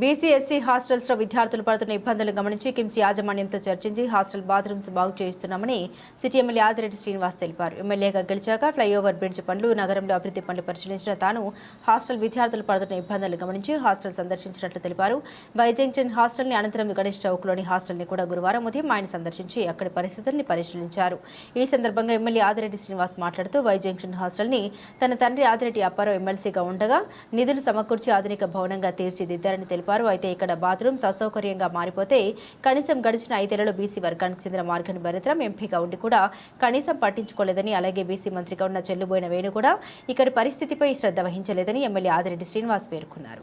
BC SC హాస్టల్స్లో విద్యార్థులు పడుతున్న ఇబ్బందులు గమనించి కిమ్స్ యాజమాన్యంతో చర్చించి హాస్టల్ బాత్రూమ్స్ బాగు చేయిస్తున్నామని సిటీ ఎమ్మెల్యే ఆదిరెడ్డి శ్రీనివాస్ తెలిపారు. ఎమ్మెల్యేగా గెలిచాక ఫ్లైఓవర్ బ్రిడ్జ్ పనులు నగరంలో అభివృద్ధి పనులు పరిశీలించిన తాను హాస్టల్ విద్యార్థులు పడుతున్న ఇబ్బందులు గమనించి హాస్టల్ సందర్శించినట్లు తెలిపారు. వై జంక్షన్ హాస్టల్ని అనంతరం గణేష్ చౌక్లోని హాస్టల్ని కూడా గురువారం ఉదయం ఆయన సందర్శించి అక్కడి పరిస్థితుల్ని పరిశీలించారు. ఈ సందర్భంగా ఎమ్మెల్యే ఆదిరెడ్డి శ్రీనివాస్ మాట్లాడుతూ వై జంక్షన్ హాస్టల్ని తన తండ్రి ఆదిరెడ్డి అప్పారావు ఎమ్మెల్సీగా ఉండగా నిధులు సమకూర్చి ఆధునిక భవనంగా తీర్చిదిద్దారని తెలిపారు. అయితే ఇక్కడ బాత్రూమ్స్ అసౌకర్యంగా మారిపోతే కనీసం గడిచిన ఐదేళ్ళలో బీసీ వర్గానికి చెందిన మార్గని భరిత్రం ఎంపీగా ఉండి కూడా కనీసం పట్టించుకోలేదని అలాగే బీసీ మంత్రిగా ఉన్న చెల్లుబోయిన వేణు కూడా ఇక్కడి పరిస్థితిపై శ్రద్ధ వహించలేదని ఎమ్మెల్యే ఆదిరెడ్డి శ్రీనివాస్ పేర్కొన్నారు.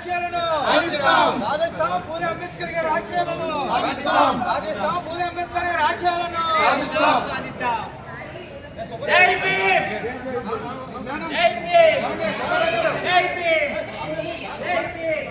ఆశయాలను సాధిస్తాం. పూలే అంబేద్కర్ గారి ఆశయాలను సాధిస్తాం. సాధిస్తాం. పూలే అంబేద్కర్ గారి ఆశయాలను సాధిస్తాం. జై భీమ్. జై భీమ్. జై భీమ్. జై భీమ్.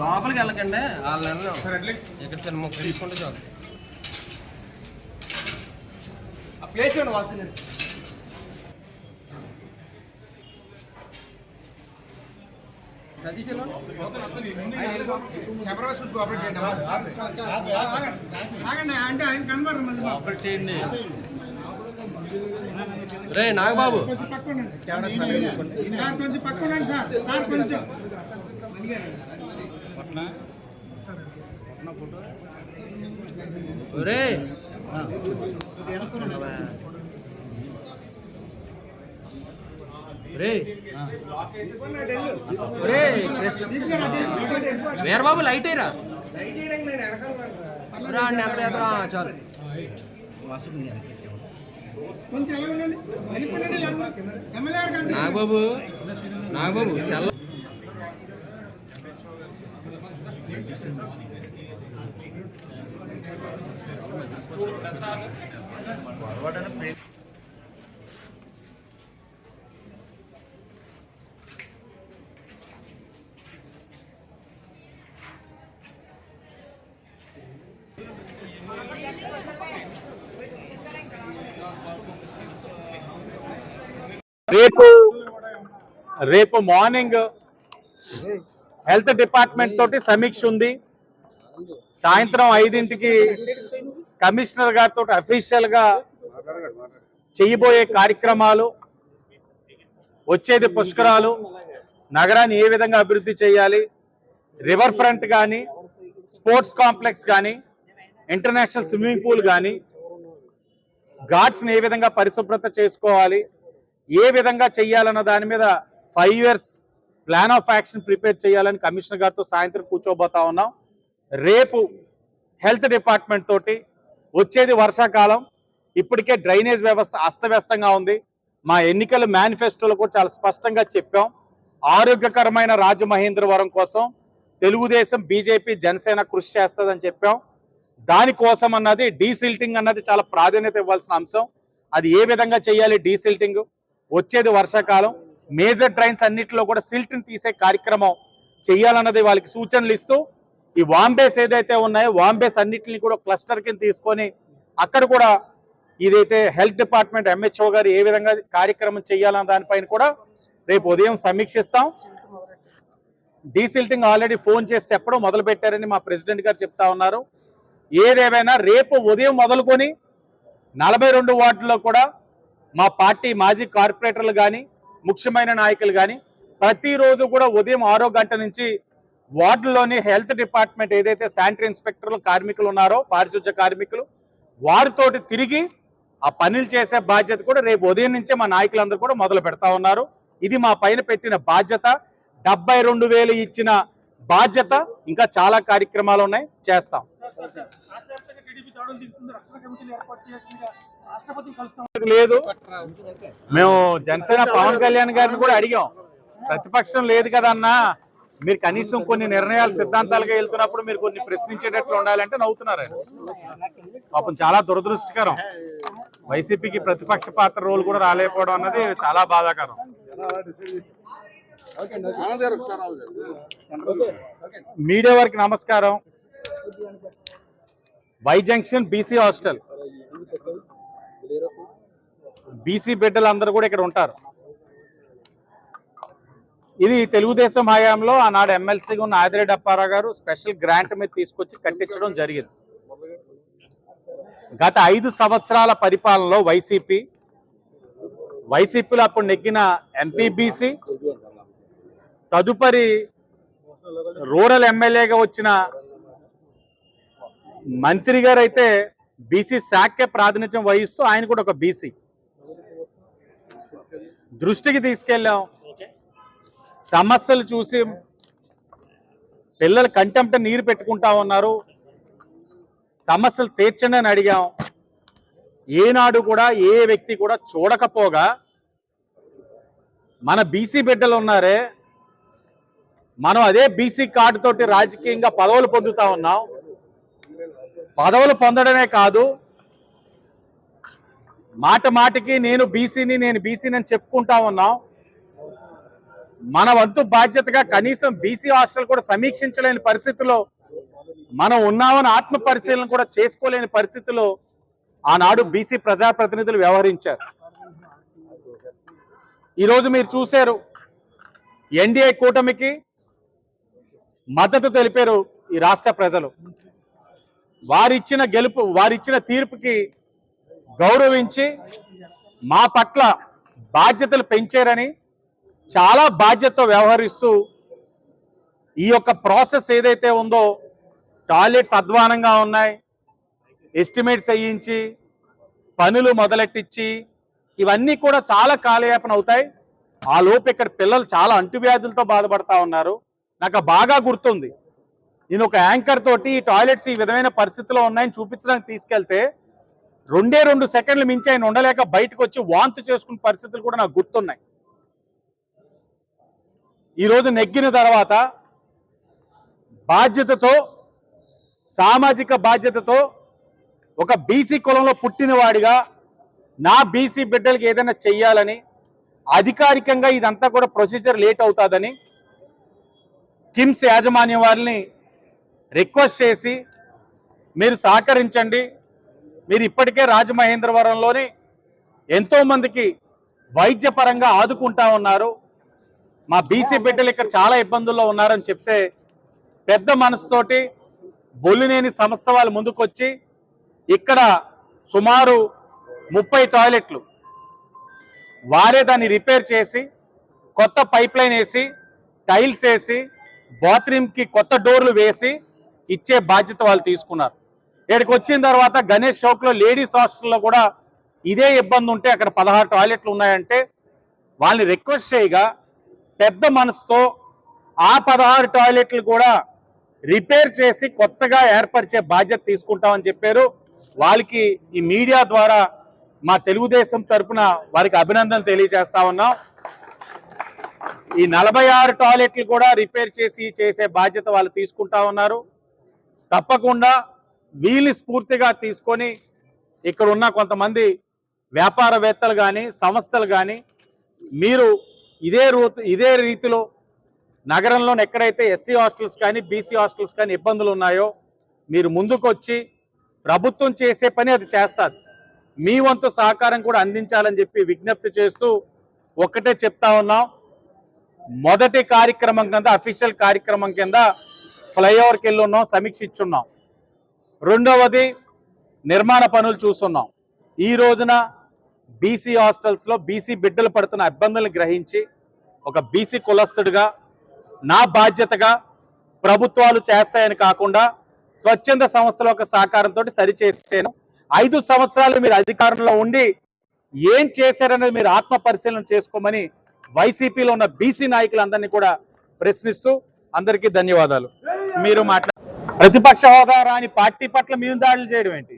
లోపలికి వెళ్ళకండి. వాళ్ళని ఇక్కడ చిన్న ముక్క తీసుకుంటే చాలు. ఆ ప్లేస్ ఇవ్వండి వాసు అంటే ఆయన కనబడరు మళ్ళీ. ఆపరేట్ చేయండి. రే నాగబాబు. కొంచెం పక్క ఉండండి. సార్ కొంచెం పక్క ఉండండి సార్. సార్ కొంచెం. రే రే రే వీరబాబు లైట్ అయ్యరా చాలు. కొంచెం ఎలా ఉండండి వెనక్కి ఉండండి లేదా? ఎమ్మెల్యే గారు కనిపించండి. నాగబాబు నాగబాబు చల్ల రేపు రేపు మార్నింగ్ హెల్త్ డిపార్ట్మెంట్ తోటి సమీక్ష ఉంది. సాయంత్రం ఐదింటికి కమిషనర్ గారితో అఫీషియల్గా చేయబోయే కార్యక్రమాలు వచ్చేది పుష్కరాలు నగరాన్ని ఏ విధంగా అభివృద్ధి చేయాలి రివర్ ఫ్రంట్ కానీ స్పోర్ట్స్ కాంప్లెక్స్ కానీ ఇంటర్నేషనల్ స్విమ్మింగ్ పూల్ కానీ ఘాట్స్ని ఏ విధంగా పరిశుభ్రత చేసుకోవాలి ఏ విధంగా చెయ్యాలన్న దాని మీద five years plan of action prepare చేయాలని కమిషనర్ గారితో సాయంత్రం కూర్చోబోతా ఉన్నాం. రేపు హెల్త్ డిపార్ట్మెంట్ తోటి వచ్చేది వర్షాకాలం. ఇప్పటికే డ్రైనేజ్ వ్యవస్థ అస్తవ్యస్తంగా ఉంది. మా ఎన్నికల మేనిఫెస్టోలో కూడా చాలా స్పష్టంగా చెప్పాం. ఆరోగ్యకరమైన రాజమహేంద్రవరం కోసం తెలుగుదేశం బీజేపీ జనసేన కృషి చేస్తుందని చెప్పాం. దానికోసం అన్నది డీసిల్టింగ్ అన్నది చాలా ప్రాధాన్యత ఇవ్వాల్సిన అంశం. అది ఏ విధంగా చేయాలి డీసిల్టింగ్? వచ్చేది వర్షాకాలం. మేజర్ ట్రైన్స్ అన్నిటిలో కూడా సిల్ట్ని తీసే కార్యక్రమం చేయాలన్నది వాళ్ళకి సూచనలు ఇస్తూ ఈ వాంబేస్ ఏదైతే ఉన్నాయో వాంబేస్ అన్నింటిని కూడా క్లస్టర్ కింద తీసుకొని అక్కడ కూడా ఇదైతే హెల్త్ డిపార్ట్మెంట్ ఎంహెచ్ఓ గారు ఏ విధంగా కార్యక్రమం చేయాలన్న దానిపైన కూడా రేపు ఉదయం సమీక్షిస్తాం. డీసిల్టింగ్ ఆల్రెడీ ఫోన్ చేసి చెప్పడం మొదలు పెట్టారని మా ప్రెసిడెంట్ గారు చెప్తా ఉన్నారు. ఏదేమైనా రేపు ఉదయం మొదలుకొని నలభై రెండు వార్డుల్లో కూడా మా పార్టీ మాజీ కార్పొరేటర్లు కానీ ముఖ్యమైన నాయకులు కానీ ప్రతిరోజు కూడా ఉదయం ఆరో గంట నుంచి వార్డులోని హెల్త్ డిపార్ట్మెంట్ ఏదైతే శానిటరీ ఇన్స్పెక్టర్లు కార్మికులు ఉన్నారో పారిశుద్ధ్య కార్మికులు వారితోటి తిరిగి ఆ పనులు చేసే బాధ్యత కూడా రేపు ఉదయం నుంచే మా నాయకులందరూ కూడా మొదలు పెడతా ఉన్నారు. ఇది మా పైన పెట్టిన బాధ్యత. డెబ్బై రెండు వేలు ఇచ్చిన బాధ్యత ఇంకా చాలా కార్యక్రమాలు ఉన్నాయి. చేస్తాం. లేదు. మేము జనసేన పవన్ కళ్యాణ్ గారిని కూడా అడిగాం. ప్రతిపక్షం లేదు కదన్నా మీరు కనీసం కొన్ని నిర్ణయాలు సిద్ధాంతాలుగా వెళ్తున్నప్పుడు మీరు కొన్ని ప్రశ్నించేటట్లు ఉండాలంటే నవ్వుతున్నారు ఆయన. పాపం చాలా దురదృష్టకరం. వైసీపీకి ప్రతిపక్ష పాత్ర రోల్ కూడా రాలేకపోవడం అన్నది చాలా బాధాకరం. మీడియా వారికి నమస్కారం. Y junction BC hostel. BC బిడ్డలందరూ కూడా ఇక్కడ ఉంటారు. ఇది తెలుగుదేశం హయాంలో ఆనాడు ఎమ్మెల్సీగా ఉన్న ఆదిరెడ్డి అప్పారావు గారు స్పెషల్ గ్రాంట్ మీద తీసుకొచ్చి కట్టించడం జరిగింది. గత ఐదు సంవత్సరాల పరిపాలనలో వైసీపీ వైసీపీలో అప్పుడు నెగ్గిన ఎంపీబీసీ తదుపరి రూరల్ ఎమ్మెల్యేగా వచ్చిన మంత్రి గారు అయితే బీసీ శాఖకే ప్రాతినిధ్యం వహిస్తూ ఆయన కూడా ఒక బీసీ. దృష్టికి తీసుకెళ్ళాం. సమస్యలు చూసి పిల్లలు కంటెంప్ట్ నీరు పెట్టుకుంటా ఉన్నారు. సమస్యలు తీర్చండి అని అడిగాం. ఏనాడు కూడా ఏ వ్యక్తి కూడా చూడకపోగా మన బీసీ బిడ్డలు ఉన్నారే మనం అదే బీసీ కార్డు తోటి రాజకీయంగా పదవులు పొందుతా ఉన్నాం. పదవులు పొందడమే కాదు మాట మాటికి నేను బీసీని నేను బీసీని అని చెప్పుకుంటా ఉన్నాం. మన వంతు బాధ్యతగా కనీసం బీసీ హాస్టల్ కూడా సమీక్షించలేని పరిస్థితిలో మనం ఉన్నామని ఆత్మ పరిశీలన కూడా చేసుకోలేని పరిస్థితిలో ఆనాడు బీసీ ప్రజాప్రతినిధులు వ్యవహరించారు. ఈరోజు మీరు చూశారు ఎన్డీఏ కూటమికి మద్దతు తెలిపారు ఈ రాష్ట్ర ప్రజలు. వారిచ్చిన గెలుపు వారిచ్చిన తీర్పుకి గౌరవించి మా పట్ల బాధ్యతలు పెంచారని చాలా బాధ్యతతో వ్యవహరిస్తూ ఈ యొక్క ప్రాసెస్ ఏదైతే ఉందో టాయిలెట్స్ అధ్వానంగా ఉన్నాయి. ఎస్టిమేట్స్ వేయించి పనులు మొదలెట్టించి ఇవన్నీ కూడా చాలా కాలయాపన అవుతాయి. ఆ లోపు ఇక్కడ పిల్లలు చాలా అంటువ్యాధులతో బాధపడతా ఉన్నారు. నాకు బాగా గుర్తుంది. నేను ఒక యాంకర్ తోటి ఈ టాయిలెట్స్ ఈ విధమైన పరిస్థితిలో ఉన్నాయని చూపించడానికి తీసుకెళ్తే రెండే రెండు సెకండ్లు మించి ఆయన ఉండలేక బయటకు వచ్చి వాంతు చేసుకున్న పరిస్థితులు కూడా నాకు గుర్తున్నాయి. ఈరోజు నెగ్గిన తర్వాత బాధ్యతతో సామాజిక బాధ్యతతో ఒక బీసీ కులంలో పుట్టినవాడిగా నా బీసీ బిడ్డలకి ఏదైనా చెయ్యాలని అధికారికంగా ఇదంతా కూడా ప్రొసీజర్ లేట్ అవుతుందని కిమ్స్ యాజమాన్యం వారిని రిక్వెస్ట్ చేసి మీరు సహకరించండి. మీరు ఇప్పటికే రాజమహేంద్రవరంలోని ఎంతోమందికి వైద్యపరంగా ఆదుకుంటా ఉన్నారు. మా బీసీ బిడ్డలు ఇక్కడ చాలా ఇబ్బందుల్లో ఉన్నారని చెప్తే పెద్ద మనసుతోటి బొల్లినేని సంస్థ వాళ్ళు ముందుకొచ్చి ఇక్కడ సుమారు ముప్పై టాయిలెట్లు వారే దాన్ని రిపేర్ చేసి కొత్త పైప్ లైన్ వేసి టైల్స్ వేసి బాత్రూమ్కి కొత్త డోర్లు వేసి ఇచ్చే బాధ్యత వాళ్ళు తీసుకున్నారు. ఇక్కడికి వచ్చిన తర్వాత గణేష్ చౌక్లో లేడీస్ హాస్టల్లో కూడా ఇదే ఇబ్బంది ఉంటే అక్కడ పదహారు టాయిలెట్లు ఉన్నాయంటే వాళ్ళని రిక్వెస్ట్ చేయగా పెద్ద మనసుతో ఆ పదహారు టాయిలెట్లు కూడా రిపేర్ చేసి కొత్తగా ఏర్పరిచే బాధ్యత తీసుకుంటామని చెప్పారు. వాళ్ళకి ఈ మీడియా ద్వారా మా తెలుగుదేశం తరపున వారికి అభినందన తెలియజేస్తా ఉన్నాం. ఈ నలభై ఆరు టాయిలెట్లు కూడా రిపేర్ చేసి చేసే బాధ్యత వాళ్ళు తీసుకుంటా ఉన్నారు. తప్పకుండా వీళ్ళు స్ఫూర్తిగా తీసుకొని ఇక్కడ ఉన్న కొంతమంది వ్యాపారవేత్తలు కానీ సంస్థలు కానీ మీరు ఇదే రూ ఇదే రీతిలో నగరంలో ఎక్కడైతే ఎస్సీ హాస్టల్స్ కానీ బీసీ హాస్టల్స్ కానీ ఇబ్బందులు ఉన్నాయో మీరు ముందుకొచ్చి ప్రభుత్వం చేసే పని అది చేస్తారు. మీ వంతు సహకారం కూడా అందించాలని చెప్పి విజ్ఞప్తి చేస్తూ ఒక్కటే చెప్తా ఉన్నాం. మొదటి కార్యక్రమం కింద అఫీషియల్ కార్యక్రమం కింద ఫ్లైఓవర్కి వెళ్ళి ఉన్నాం సమీక్ష ఇచ్చున్నాం రెండవది నిర్మాణ పనులు చూస్తున్నాం. ఈ రోజున బీసీ హాస్టల్స్లో బీసీ బిడ్డలు పడుతున్న ఇబ్బందులను గ్రహించి ఒక బీసీ కులస్తుడిగా నా బాధ్యతగా ప్రభుత్వాలు చేస్తాయని కాకుండా స్వచ్ఛంద సంస్థల యొక్క సహకారంతో సరిచేసాను. ఐదు సంవత్సరాలు మీరు అధికారంలో ఉండి ఏం చేశారనేది మీరు ఆత్మ పరిశీలన చేసుకోమని వైసీపీలో ఉన్న బీసీ నాయకులందరినీ కూడా ప్రశ్నిస్తూ అందరికీ ధన్యవాదాలు. మీరు మాట్లా ప్రతిపక్ష హోదా రాని పార్టీ పట్ల మేము దాడులు చేయడం ఏంటి?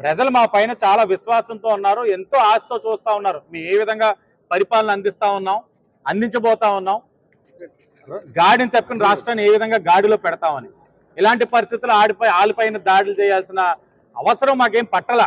ప్రజలు మా పైన చాలా విశ్వాసంతో ఉన్నారు ఎంతో ఆశతో చూస్తా ఉన్నారు. మేము ఏ విధంగా పరిపాలన అందిస్తా ఉన్నాం అందించబోతా ఉన్నాం గాడిని తప్పిన రాష్ట్రాన్ని ఏ విధంగా గాడిలో పెడతామని. ఇలాంటి పరిస్థితులు ఆడిపై ఆలిపైన దాడులు చేయాల్సిన అవసరం మాకేం పట్టల.